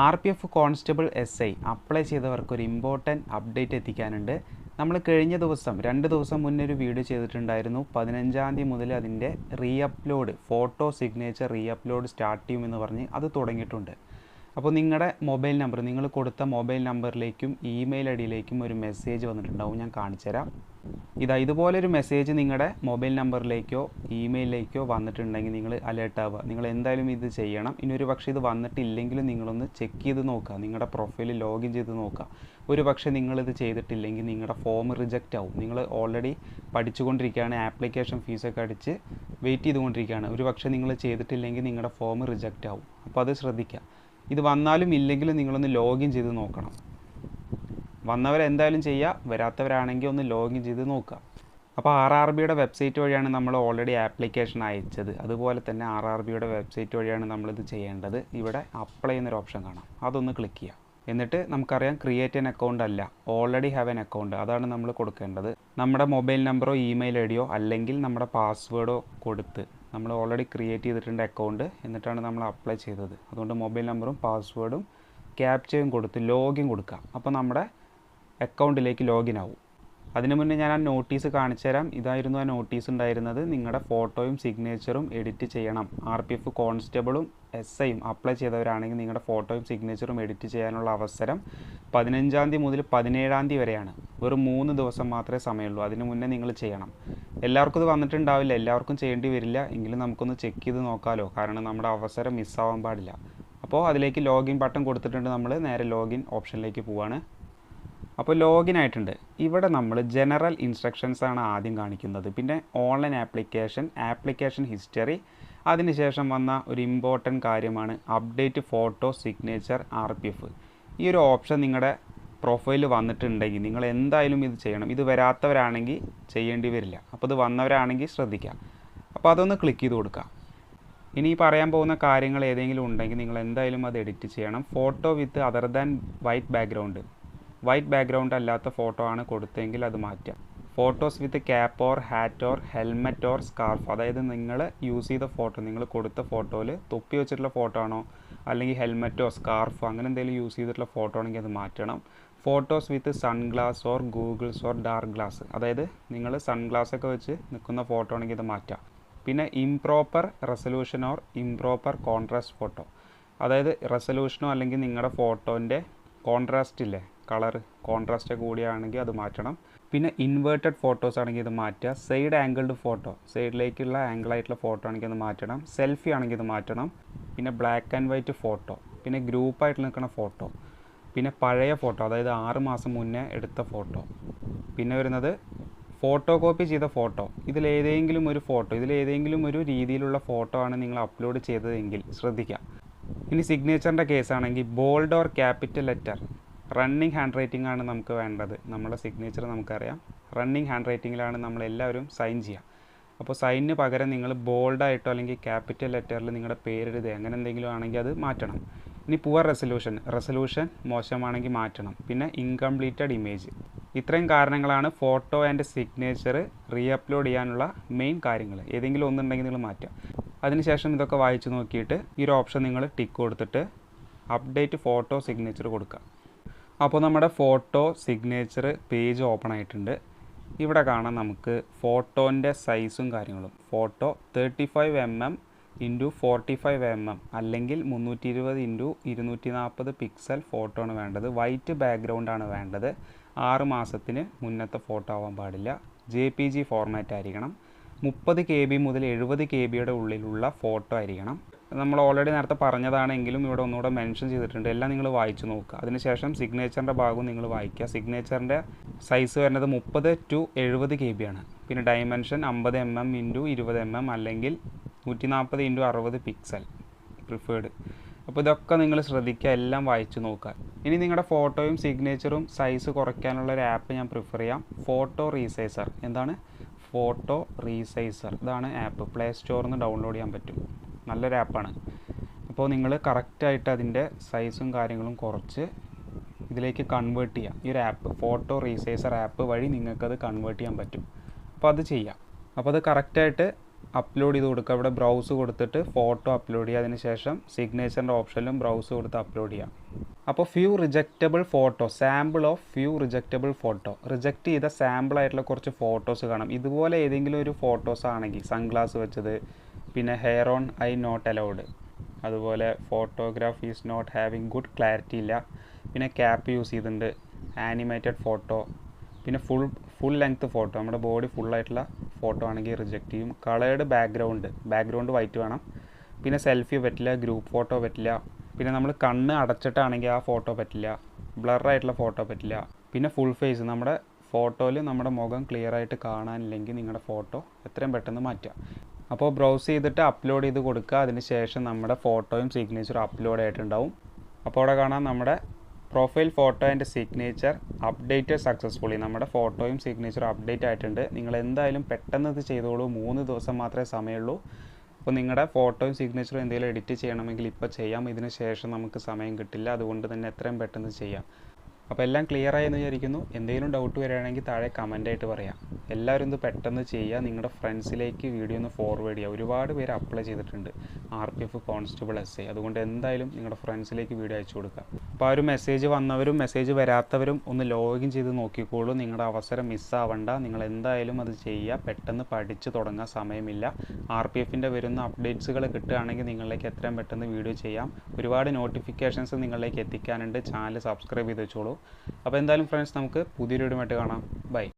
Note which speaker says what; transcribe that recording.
Speaker 1: R P F constable S I apply ചെയ്തവർക്ക് ഒരു important update എത്തിക്കാനുണ്ട്. നമ്മൾ കഴിഞ്ഞ ദിവസം രണ്ട് ദിവസം മുന്നേ ഒരു വീഡിയോ ചെയ്തിട്ടുണ്ടായിരുന്നു. പതിനഞ്ചാം തീയതി മുതൽ അതിന്റെ re upload photo signature re upload start ചെയ്യുമെന്ന് പറഞ്ഞ് അത് തുടങ്ങിയിട്ടുണ്ട്. അപ്പോൾ നിങ്ങളുടെ മൊബൈൽ നമ്പർ നിങ്ങൾ കൊടുത്ത മൊബൈൽ നമ്പറിലേക്കും ഇമെയിൽ ഐ ഡിയിലേക്കും ഒരു മെസ്സേജ് വന്നിട്ടുണ്ടാവും. ഞാൻ കാണിച്ചു തരാം ഇതാ ഇതുപോലൊരു മെസ്സേജ് നിങ്ങളുടെ മൊബൈൽ നമ്പറിലേക്കോ ഇമെയിലിലേക്കോ വന്നിട്ടുണ്ടെങ്കിൽ നിങ്ങൾ അലേർട്ട് ആവുക. നിങ്ങൾ എന്തായാലും ഇത് ചെയ്യണം. ഇനി ഒരു പക്ഷേ ഇത് വന്നിട്ടില്ലെങ്കിലും നിങ്ങളൊന്ന് ചെക്ക് ചെയ്ത് നോക്കുക. നിങ്ങളുടെ പ്രൊഫൈൽ ലോഗിൻ ചെയ്ത് നോക്കുക. ഒരു പക്ഷേ നിങ്ങളിത് ചെയ്തിട്ടില്ലെങ്കിൽ നിങ്ങളുടെ ഫോം റിജക്റ്റ് ആവും. നിങ്ങൾ ഓൾറെഡി പഠിച്ചുകൊണ്ടിരിക്കുകയാണ് ആപ്ലിക്കേഷൻ ഫീസൊക്കെ അടിച്ച് വെയിറ്റ് ചെയ്തുകൊണ്ടിരിക്കുകയാണ്. ഒരു പക്ഷേ നിങ്ങൾ ചെയ്തിട്ടില്ലെങ്കിൽ നിങ്ങളുടെ ഫോം റിജക്റ്റ് ആവും. അപ്പോൾ അത് ശ്രദ്ധിക്കുക. ഇത് വന്നാലും ഇല്ലെങ്കിലും നിങ്ങളൊന്ന് ലോഗിൻ ചെയ്ത് നോക്കണം. വന്നവരെന്തായാലും ചെയ്യുക വരാത്തവരാണെങ്കിൽ ഒന്ന് ലോഗിൻ ചെയ്ത് നോക്കുക അപ്പോൾ ആർ ആർ ബിയുടെ വെബ്സൈറ്റ് വഴിയാണ് നമ്മൾ ഓൾറെഡി ആപ്ലിക്കേഷൻ അയച്ചത്. അതുപോലെ തന്നെ ആർ ആർ ബിയുടെ വെബ്സൈറ്റ് വഴിയാണ് നമ്മളിത് ചെയ്യേണ്ടത്. ഇവിടെ അപ്ലൈ എന്നൊരു ഓപ്ഷൻ കാണാം. അതൊന്ന് ക്ലിക്ക് ചെയ്യുക എന്നിട്ട് നമുക്കറിയാം ക്രിയേറ്റ് എൻ അക്കൗണ്ട് അല്ല. ഓൾറെഡി ഹാവ് എൻ അക്കൗണ്ട് അതാണ് നമ്മൾ കൊടുക്കേണ്ടത്. നമ്മുടെ മൊബൈൽ നമ്പറോ ഇമെയിൽ ഐ ഡിയോ അല്ലെങ്കിൽ നമ്മുടെ പാസ്വേഡോ കൊടുത്ത് നമ്മൾ ഓൾറെഡി ക്രിയേറ്റ് ചെയ്തിട്ടുണ്ട് അക്കൗണ്ട് എന്നിട്ടാണ് നമ്മൾ അപ്ലൈ ചെയ്തത്. അതുകൊണ്ട് മൊബൈൽ നമ്പറും പാസ്വേഡും ക്യാപ്ചയും കൊടുത്ത് ലോഗിൻ കൊടുക്കുക അപ്പോൾ നമ്മുടെ അക്കൗണ്ടിലേക്ക് ലോഗിൻ ആവും. അതിനു മുന്നേ ഞാൻ ആ നോട്ടീസ് കാണിച്ചു തരാം. ഇതായിരുന്നു ആ നോട്ടീസ് ഉണ്ടായിരുന്നത്. നിങ്ങളുടെ ഫോട്ടോയും സിഗ്നേച്ചറും എഡിറ്റ് ചെയ്യണം. ആർ പി എഫ് കോൺസ്റ്റബിളും എസ് ഐയും അപ്ലൈ ചെയ്തവരാണെങ്കിൽ നിങ്ങളുടെ ഫോട്ടോയും സിഗ്നേച്ചറും എഡിറ്റ് ചെയ്യാനുള്ള അവസരം പതിനഞ്ചാം തീയതി മുതൽ പതിനേഴാം തീയതി വരെയാണ്. വെറും മൂന്ന് ദിവസം മാത്രമേ സമയമുള്ളൂ. അതിനു മുന്നേ നിങ്ങൾ ചെയ്യണം. എല്ലാവർക്കും ഇത് വന്നിട്ടുണ്ടാവില്ല. എല്ലാവർക്കും ചെയ്യേണ്ടി വരില്ല. എങ്കിലും നമുക്കൊന്ന് ചെക്ക് ചെയ്ത് നോക്കാമല്ലോ കാരണം നമ്മുടെ അവസരം മിസ്സാവാൻ പാടില്ല. അപ്പോൾ അതിലേക്ക് ലോഗിൻ ബട്ടൺ കൊടുത്തിട്ടുണ്ട് നമ്മൾ നേരെ ലോഗിൻ ഓപ്ഷനിലേക്ക് പോവാണ്. അപ്പോൾ ലോഗിൻ ആയിട്ടുണ്ട്. ഇവിടെ നമ്മൾ ജനറൽ ഇൻസ്ട്രക്ഷൻസ് ആണ് ആദ്യം കാണിക്കുന്നത്. പിന്നെ ഓൺലൈൻ ആപ്ലിക്കേഷൻ ആപ്ലിക്കേഷൻ ഹിസ്റ്ററി അതിനുശേഷം വന്ന ഒരു ഇമ്പോർട്ടന്റ് കാര്യമാണ് update photo signature R P F ഈ ഒരു ഓപ്ഷൻ നിങ്ങളുടെ പ്രൊഫൈൽ വന്നിട്ടുണ്ടെങ്കിൽ നിങ്ങൾ എന്തായാലും ഇത് ചെയ്യണം. ഇത് വരാത്തവരാണെങ്കിൽ ചെയ്യേണ്ടി വരില്ല. അപ്പോൾ ഇത് വന്നവരാണെങ്കിൽ ശ്രദ്ധിക്കുക അപ്പോൾ അതൊന്ന് ക്ലിക്ക് ചെയ്ത് കൊടുക്കുക ഇനി പറയാൻ പോകുന്ന കാര്യങ്ങൾ ഏതെങ്കിലും ഉണ്ടെങ്കിൽ നിങ്ങൾ എന്തായാലും അത് എഡിറ്റ് ചെയ്യണം. Photo with other than white background white background അല്ലാത്ത ഫോട്ടോ ആണ് കൊടുത്തെങ്കിൽ അത് മാറ്റുക photos with cap or hat or helmet or scarf അതായത് നിങ്ങൾ യൂസ് ചെയ്ത ഫോട്ടോ നിങ്ങൾ കൊടുത്ത ഫോട്ടോയിൽ തൊപ്പി വെച്ചിട്ടുള്ള ഫോട്ടോ ആണോ? അല്ലെങ്കിൽ ഹെൽമെറ്റോ സ്കാർഫോ അങ്ങനെ എന്തെങ്കിലും യൂസ് ചെയ്തിട്ടുള്ള ഫോട്ടോ ആണെങ്കിൽ അത് മാറ്റണം. Photos with sunglass or goggles or dark glass അതായത് നിങ്ങൾ സൺഗ്ലാസ് ഒക്കെ വെച്ച് നിൽക്കുന്ന ഫോട്ടോ ആണെങ്കിൽ ഇത് മാറ്റാം. പിന്നെ improper resolution or improper contrast photo അതായത് റെസൊല്യൂഷനോ അല്ലെങ്കിൽ നിങ്ങളുടെ ഫോട്ടോന്റെ കോൺട്രാസ്റ്റ് ഇല്ലേ? കളർ കോൺട്രാസ്റ്റ് കൂടിയാണെങ്കിൽ അത് മാറ്റണം. പിന്നെ ഇൻവേർട്ടഡ് ഫോട്ടോസ് ആണെങ്കിൽ ഇത് മാറ്റുക. സൈഡ് ആംഗിൾഡ് ഫോട്ടോ സൈഡിലേക്കുള്ള ആംഗിൾ ആയിട്ടുള്ള ഫോട്ടോ ആണെങ്കിൽ അത് മാറ്റണം. സെൽഫി ആണെങ്കിൽ ഇത് മാറ്റണം. പിന്നെ ബ്ലാക്ക് ആൻഡ് വൈറ്റ് ഫോട്ടോ പിന്നെ ഗ്രൂപ്പായിട്ട് നിൽക്കുന്ന ഫോട്ടോ പിന്നെ പഴയ ഫോട്ടോ അതായത് ആറ് മാസം മുന്നേ എടുത്ത ഫോട്ടോ പിന്നെ വരുന്നത് ഫോട്ടോ കോപ്പി ചെയ്ത ഫോട്ടോ ഇതിലേതെങ്കിലും ഒരു ഫോട്ടോ ഇതിലേതെങ്കിലും ഒരു രീതിയിലുള്ള ഫോട്ടോ ആണ് നിങ്ങൾ അപ്ലോഡ് ചെയ്തതെങ്കിൽ ശ്രദ്ധിക്കുക. ഇനി സിഗ്നേച്ചറിന്റെ കേസാണെങ്കിൽ bold or capital letter running handwriting ആണ് നമുക്ക് വേണ്ടത്. നമ്മുടെ സിഗ്നേച്ചർ നമുക്കറിയാം. റണ്ണിങ് ഹാൻഡ് റൈറ്റിങ്ങിലാണ് നമ്മളെല്ലാവരും സൈൻ ചെയ്യുക. അപ്പോൾ സൈനിന് പകരം നിങ്ങൾ ബോൾഡായിട്ടോ അല്ലെങ്കിൽ ക്യാപിറ്റൽ ലെറ്ററിൽ നിങ്ങളുടെ പേരെഴുതുക അങ്ങനെ എന്തെങ്കിലും ആണെങ്കിൽ അത് മാറ്റണം. ഇനി പുവർ റെസൊല്യൂഷൻ റെസൊല്യൂഷൻ മോശമാണെങ്കിൽ മാറ്റണം. പിന്നെ ഇൻകംപ്ലീറ്റഡ് ഇമേജ് ഇത്രയും കാരണങ്ങളാണ് photo and signature re upload ചെയ്യാനുള്ള മെയിൻ കാര്യങ്ങൾ. ഏതെങ്കിലും ഒന്നുണ്ടെങ്കിൽ നിങ്ങൾ മാറ്റുക. അതിനുശേഷം ഇതൊക്കെ വായിച്ചു നോക്കിയിട്ട് ഈ ഒരു ഓപ്ഷൻ നിങ്ങൾ ടിക്ക് കൊടുത്തിട്ട് അപ്ഡേറ്റ് ഫോട്ടോ സിഗ്നേച്ചർ കൊടുക്കുക. അപ്പോൾ നമ്മുടെ ഫോട്ടോ സിഗ്നേച്ചർ പേജ് ഓപ്പൺ ആയിട്ടുണ്ട്. ഇവിടെ കാണാം നമുക്ക് ഫോട്ടോന്റെ സൈസും കാര്യങ്ങളും. Photo thirty five M M into forty five M M അല്ലെങ്കിൽ മുന്നൂറ്റി ഇരുപത് ഇന്റു ഇരുന്നൂറ്റി നാൽപ്പത് പിക്സൽ ഫോട്ടോ ആണ് വേണ്ടത്. വൈറ്റ് ബാക്ക്ഗ്രൗണ്ടാണ് വേണ്ടത്. ആറ് മാസത്തിന് മുന്നത്തെ ഫോട്ടോ ആവാൻ പാടില്ല. ജെ പി ജി ഫോർമാറ്റ് ആയിരിക്കണം. മുപ്പത് കെ ബി മുതൽ എഴുപത് കെ ബിയുടെ ഉള്ളിലുള്ള ഫോട്ടോ ആയിരിക്കണം. നമ്മൾ ഓൾറെഡി നേരത്തെ പറഞ്ഞതാണെങ്കിലും ഇവിടെ ഒന്നുകൂടെ മെൻഷൻ ചെയ്തിട്ടുണ്ട്. എല്ലാം നിങ്ങൾ വായിച്ചു നോക്കുക. അതിനുശേഷം സിഗ്നേച്ചറിന്റെ ഭാഗവും നിങ്ങൾ വായിക്കുക. സിഗ്നേച്ചറിന്റെ സൈസ് വരുന്നത് മുപ്പത് ടു എഴുപത് കെ ബി ആണ്. പിന്നെ ഡയമെൻഷൻ അമ്പത് എം എം ഇന്റു ഇരുപത് എം എം അല്ലെങ്കിൽ നൂറ്റി നാൽപ്പത് ഇന്റു അറുപത് പിക്സൽ പ്രിഫേർഡ് അപ്പോൾ ഇതൊക്കെ നിങ്ങൾ ശ്രദ്ധിക്കുക. എല്ലാം വായിച്ചു നോക്കുക. ഇനി നിങ്ങളുടെ ഫോട്ടോയും സിഗ്നേച്ചറും സൈസ് കുറയ്ക്കാനുള്ള ഒരു ആപ്പ് ഞാൻ പ്രിഫർ ചെയ്യാം. ഫോട്ടോ റീസൈസർ എന്താണ്? ഫോട്ടോ റീസൈസർ ഇതാണ് ആപ്പ് പ്ലേ സ്റ്റോറിൽ നിന്ന് ഡൗൺലോഡ് ചെയ്യാൻ പറ്റും. നല്ലൊരു ആപ്പാണ്. അപ്പോൾ നിങ്ങൾ കറക്റ്റായിട്ട് അതിന്റെ സൈസും കാര്യങ്ങളും കുറച്ച് ഇതിലേക്ക് കൺവേർട്ട് ചെയ്യാം. ഈ ഒരു ആപ്പ് ഫോട്ടോ റീസൈസർ ആപ്പ് വഴി നിങ്ങൾക്കത് കൺവേർട്ട് ചെയ്യാൻ പറ്റും. അപ്പോൾ അത് ചെയ്യാം. അപ്പോൾ അത് കറക്റ്റായിട്ട് അപ്ലോഡ് ചെയ്ത് കൊടുക്കുക. ഇവിടെ ബ്രൗസ് കൊടുത്തിട്ട് ഫോട്ടോ അപ്ലോഡ് ചെയ്യുക. അതിന് ശേഷം സിഗ്നേച്ചറിന്റെ ഓപ്ഷനിലും ബ്രൗസ് കൊടുത്ത് അപ്ലോഡ് ചെയ്യാം. അപ്പോൾ few rejectable photo sample of few rejectable photo. Reject ചെയ്ത സാമ്പിൾ ആയിട്ടുള്ള കുറച്ച് ഫോട്ടോസ് കാണാം. ഇതുപോലെ ഏതെങ്കിലും ഒരു ഫോട്ടോസ് ആണെങ്കിൽ സൺഗ്ലാസ് വെച്ചത് പിന്നെ hair on eye not allowed അതുപോലെ photograph is not having good clarity ഇല്ല. പിന്നെ ക്യാപ്പ് യൂസ് ചെയ്തിട്ടുണ്ട്. ആനിമേറ്റഡ് ഫോട്ടോ പിന്നെ ഫുൾ ഫുൾ ലെങ്ത് ഫോട്ടോ നമ്മുടെ ബോഡി ഫുള്ളായിട്ടുള്ള ഫോട്ടോ ആണെങ്കിൽ റിജക്റ്റ് ചെയ്യും. കളേർഡ് ബാക്ക്ഗ്രൗണ്ട് ബാക്ക്ഗ്രൗണ്ട് വൈറ്റ് വേണം. പിന്നെ സെൽഫി പറ്റില്ല ഗ്രൂപ്പ് ഫോട്ടോ പറ്റില്ല. പിന്നെ നമ്മൾ കണ്ണ് അടച്ചിട്ടാണെങ്കിൽ ആ ഫോട്ടോ പറ്റില്ല. ബ്ലറായിട്ടുള്ള ഫോട്ടോ പറ്റില്ല. പിന്നെ ഫുൾ ഫേസ് നമ്മുടെ ഫോട്ടോയിൽ നമ്മുടെ മുഖം ക്ലിയർ ആയിട്ട് കാണാനില്ലെങ്കിൽ നിങ്ങളുടെ ഫോട്ടോ എത്രയും പെട്ടെന്ന് മാറ്റുക. അപ്പോൾ ബ്രൗസ് ചെയ്തിട്ട് അപ്ലോഡ് ചെയ്ത് കൊടുക്കുക. അതിന് ശേഷം നമ്മുടെ ഫോട്ടോയും സിഗ്നേച്ചറും അപ്ലോഡ് ആയിട്ടുണ്ടാവും. അപ്പോൾ അവിടെ കാണാം നമ്മുടെ profile photo and signature update successfully നമ്മുടെ ഫോട്ടോയും സിഗ്നേച്ചറും അപ്ഡേറ്റ് ആയിട്ടുണ്ട്. നിങ്ങൾ എന്തായാലും പെട്ടെന്ന് ഇത് ചെയ്തോളൂ. മൂന്ന് ദിവസം മാത്രമേ സമയമുള്ളൂ. അപ്പോൾ നിങ്ങളുടെ ഫോട്ടോയും സിഗ്നേച്ചറും എന്തെങ്കിലും എഡിറ്റ് ചെയ്യണമെങ്കിൽ ഇപ്പോൾ ചെയ്യാം. ഇതിന് ശേഷം നമുക്ക് സമയം കിട്ടില്ല. അതുകൊണ്ട് തന്നെ എത്രയും പെട്ടെന്ന് ചെയ്യാം. അപ്പോൾ എല്ലാം ക്ലിയർ ആയെന്ന് വിചാരിക്കുന്നു. എന്തെങ്കിലും ഡൗട്ട് വരികയാണെങ്കിൽ താഴെ കമന്റ് ആയിട്ട് പറയാം. എല്ലാവരും ഇത് പെട്ടെന്ന് ചെയ്യുക. നിങ്ങളുടെ ഫ്രണ്ട്സിലേക്ക് വീഡിയോ ഒന്ന് ഫോർവേഡ് ചെയ്യുക. ഒരുപാട് പേര് അപ്ലൈ ചെയ്തിട്ടുണ്ട്. R P F constable S I അതുകൊണ്ട് എന്തായാലും നിങ്ങളുടെ ഫ്രണ്ട്സിലേക്ക് വീഡിയോ അയച്ചു കൊടുക്കുക. അപ്പോൾ ആ ഒരു മെസ്സേജ് വന്നവരും മെസ്സേജ് വരാത്തവരും ഒന്ന് ലോഗിൻ ചെയ്ത് നോക്കിക്കോളൂ. നിങ്ങളുടെ അവസരം മിസ്സാവണ്ട നിങ്ങൾ എന്തായാലും അത് ചെയ്യുക. പെട്ടെന്ന് പഠിച്ച് തുടങ്ങാൻ സമയമില്ല. ആർ പി എഫിന്റെ വരുന്ന അപ്ഡേറ്റ്സുകൾ കിട്ടുകയാണെങ്കിൽ നിങ്ങളിലേക്ക് എത്രയും പെട്ടെന്ന് വീഡിയോ ചെയ്യാം. ഒരുപാട് നോട്ടിഫിക്കേഷൻസ് നിങ്ങളിലേക്ക് എത്തിക്കാനുണ്ട്. ചാനൽ സബ്സ്ക്രൈബ് ചെയ്ത് വെച്ചോളൂ. അപ്പോൾ എന്തായാലും ഫ്രണ്ട്സ് നമുക്ക് പുതിയൊരു വീഡിയോ ആയിട്ട് കാണാം. ബൈ.